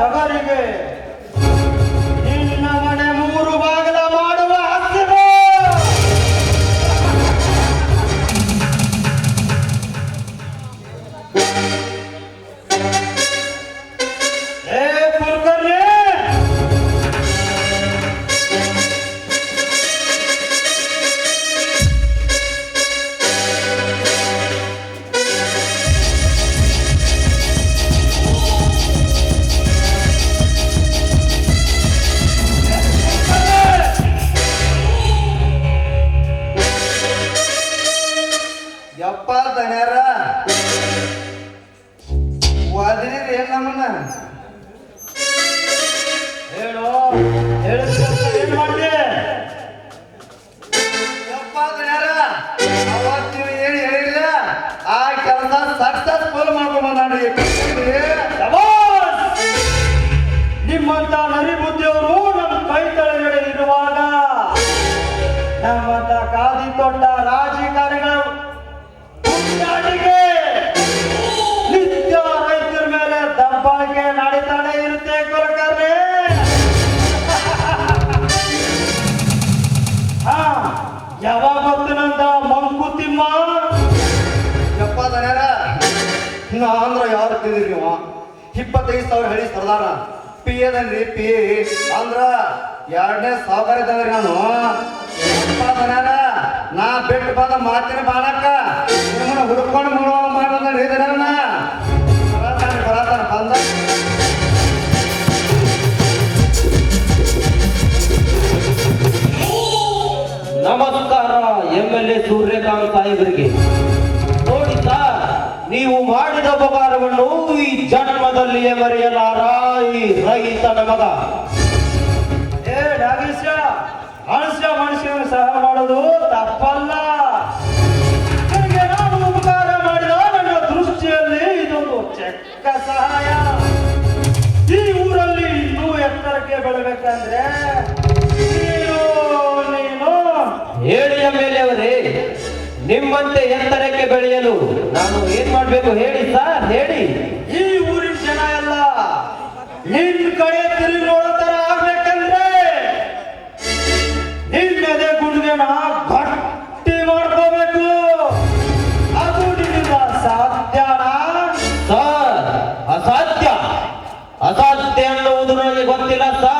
나가리게 ಇಪ್ಪತ್ತೈದು ಸಾವಿರ ಹಳ್ಳಿ ಸರ್ದಾರ. ಪಿ ಎದನ್ರಿ ಪಿ ಅಂದ್ರ ಎರಡನೇ ಸಾವಿರ ಸಾವುಕಾರದವ್ರಿ ನಾನು ನಾ ಬಿಟ್ಟು ಬಂದ ಮಾತಿನ ಬಾಳಕ್ಕ ಹುಡ್ಕೊಂಡು ಮೂರು ಮಾಡಿ ಅನ್ನದ ಏ ನಾಗೇಶ ಮನುಷ್ಯ ಮನುಷ್ಯನ ಸಹಾಯ ಮಾಡೋದು ತಪ್ಪಲ್ಲ. ನಿನಗೆ ನಾನು ಉಪಕಾರ ಮಾಡಿದ ನನ್ನ ದೃಷ್ಟಿಯಲ್ಲಿ ಇದೊಂದು ಚೆಕ್ಕ ಸಹಾಯ. ಈ ಊರಲ್ಲಿ ಇನ್ನೂ ಎತ್ತರಕ್ಕೆ ಬೆಳಬೇಕಂದ್ರೆ ನೀನು ನೀನು. ಹೇಳಿಯ ಹೇಳಿ ಅವರೇ ನಿಮ್ಮಂತೆ ಎತ್ತರಕ್ಕೆ ಬೆಳೆಯಲು ನಾನು ಏನ್ ಮಾಡ್ಬೇಕು ಹೇಳಿ ಸರ್ ಹೇಳಿ. ನಿನ್ನ ಕಡೆ ತಿರುಗಿ ನೋಡತಾರ ಆಗ್ಬೇಕಂದ್ರೆ ನಿನ್ನದೇ ಗುಂಡ್ಗೆನ ಗಟ್ಟಿ ಮಾಡ್ಕೋಬೇಕು. ಅದು ನಿನ್ನಿಂದ ಸಾಧ್ಯನ? ಸರ್, ಅಸಾಧ್ಯ. ಅಸಾಧ್ಯ ಅನ್ನುವುದು ನನಗೆ ಗೊತ್ತಿಲ್ಲ, ಸರ್.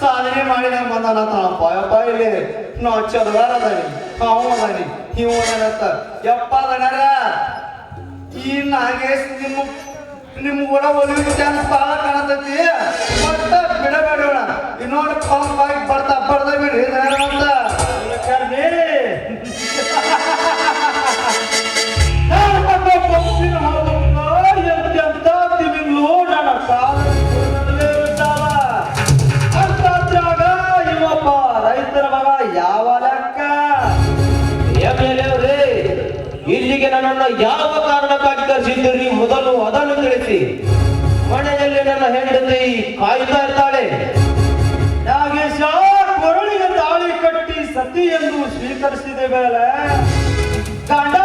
ಸಾಧನೆ ಮಾಡಿ ನಂಗೆ ಬಂದಾನ ತಾನಪ್ಪ ಯಪ್ಪ ಇಲ್ಲಿ ನಾವು ಚಲದಾರ ಅದಾನಿ ಅವ ಅದಾನಿ ಇವ ಅದಾನಂತ ಎಪ್ಪ ಈ ನಾಗೇಶ್ ನಿಮ್ಮ ನಿಮ್ ಕೂಡ ಒಲಿಯೋ ಚಾನ್ಸ್ ಭಾಳ ಕಾಣತೈತಿ ಬಿಡಬೇಡ ಇನ್ನೊಂದು ಪಂಪ್ ಬರ್ತಾ ಬರ್ತಾ ಬಿಡ್ರಿ ಅಂತ ಇಲ್ಲಿಗೆ ನನ್ನನ್ನು ಯಾವ ಕಾರಣಕ್ಕಾಗಿ ಕರೆಸಿದ್ದೀರಿ ಮೊದಲು ಅದನ್ನು ತಿಳಿಸಿ. ಮನೆಯಲ್ಲಿ ನನ್ನ ಹೆಂಡತಿ ಕಾಯ್ತಾ ಇರ್ತಾಳೆ. ನಾಗೇಶ, ಕೊರಳಿಗೆ ತಾಳಿ ಕಟ್ಟಿ ಸತಿ ಎಂದು ಸ್ವೀಕರಿಸಿದ ಮೇಲೆ ಗಂಡನದ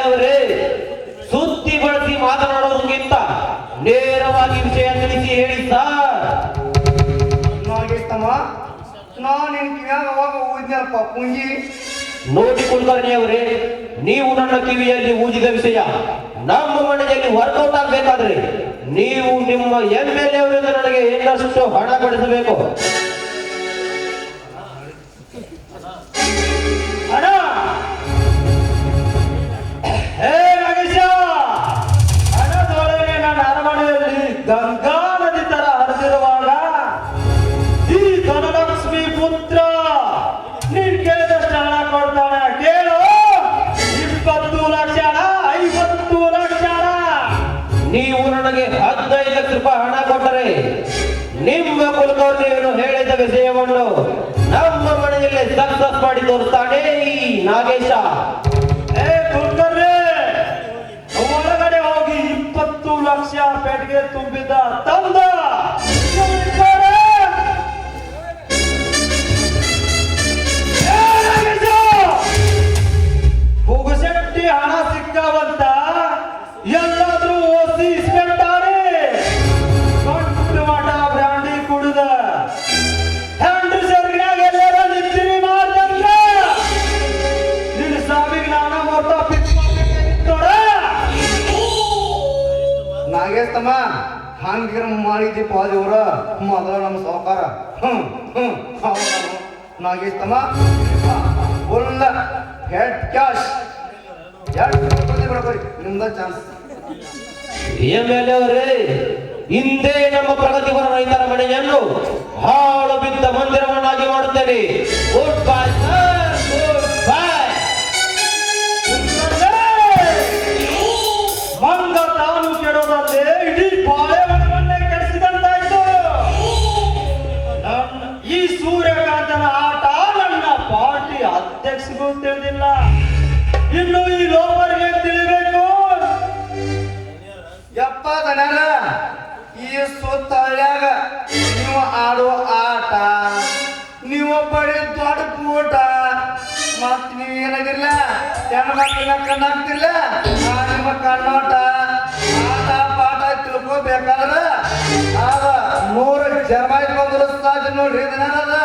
ಅವರೇ ಸುದ್ದಿ ಬಳಸಿ ಮಾತನಾಡೋದಕ್ಕಿಂತ ನೇರವಾಗಿ ವಿಷಯ ತಿಳಿಸಿ ಹೇಳಿ ಸರ್. ನಾಗೇಶಮ್ಮ ನಿನ್ ಕಿವ್ಯಾಗ ಅವಾಗ ಊದ್ನಪ್ಪ ಕುಲಕರ್ಣಿ ಅವರೇ ನೀವು ನನ್ನ ಕಿವಿಯಲ್ಲಿ ಊದಿದ ವಿಷಯ ನಮ್ಮ ಮನೆಯಲ್ಲಿ ವರ್ಕೌಟ್ ಆಗಬೇಕಾದ್ರೆ ನೀವು ನಿಮ್ಮ ಎಂ ಎಲ್ ಎ ಅವರಿಂದ ನನಗೆ ಇನ್ನಷ್ಟು ಹಣ ಕೊಡಿಸಬೇಕು ರೂಪಾಯಿ ಹಣ ಕೊಟ್ಟರೆ ನಿಮ್ಮ ಕುಲಕರ್ಣಿಯನ್ನು ಹೇಳಿದ ವಿಷಯವನ್ನು ನಮ್ಮ ಮನೆಯಲ್ಲಿ ಸಕ್ಸಸ್ ಮಾಡಿ ತೋರಿಸ್ತಾನೆ ಈ ನಾಗೇಶ. ಒಳಗಡೆ ಹೋಗಿ ಇಪ್ಪತ್ತು ಲಕ್ಷ ಪೆಟ್ಟಿಗೆ ತುಂಬಿದ ತಂದ ಹಂಗಿರ ಮಾಡಿದ್ದೀಪ ದೇವ್ರ ಮೊದಲ ನಮ್ಮ ಸಾವುಕಾರ. ಹ್ಮ್ ಹ್ಮ್ ಹೌದು ನಾಗೇಶಮ್ಮ ಫುಲ್ ಹೆಡ್ ಕ್ಯಾಶ್ ಎರಡು ಬರ್ರಿ ನಿಮ್ದ ಚಾನ್ಸ್ ಎಂ ಎಲ್ ಅವರೇ, ಹಿಂದೆ ನಮ್ಮ ಪ್ರಗತಿಪರ ರೈತರ ಮನೆಯನ್ನು ಹಾಳು ಬಿದ್ದ ಮಂದಿರವನ್ನಾಗಿ ಮಾಡುತ್ತೇನೆ. Good bye sir good bye ಯಪ್ಪ ಈ ಸುತ್ತಳ್ಯಾಗ ನೀವು ಆಡೋ ಆಟ, ನೀವು ಬರೀ ದೊಡ್ಡ ಕೂಟ ಮತ್ ನೀವು ಏನಾಗಿರ್ಲ? ಹೆಣ್ಮಕ್ಳನ್ನ ಕಣ್ಣಾಗ್ತಿರ್ಲ ಆ ನಿಮ್ಮ ಕಣ್ಣೋಟ, ಆಟ, ಪಾಠ ತಿಳ್ಕೊಬೇಕಾದ್ರ? ಆಗ ಮೂರು ಜನ್ಮ ಇಟ್ಕೊಂಡ್ರು ಸಾಧ್ಯ ನೋಡ್ರಿ ದನರದ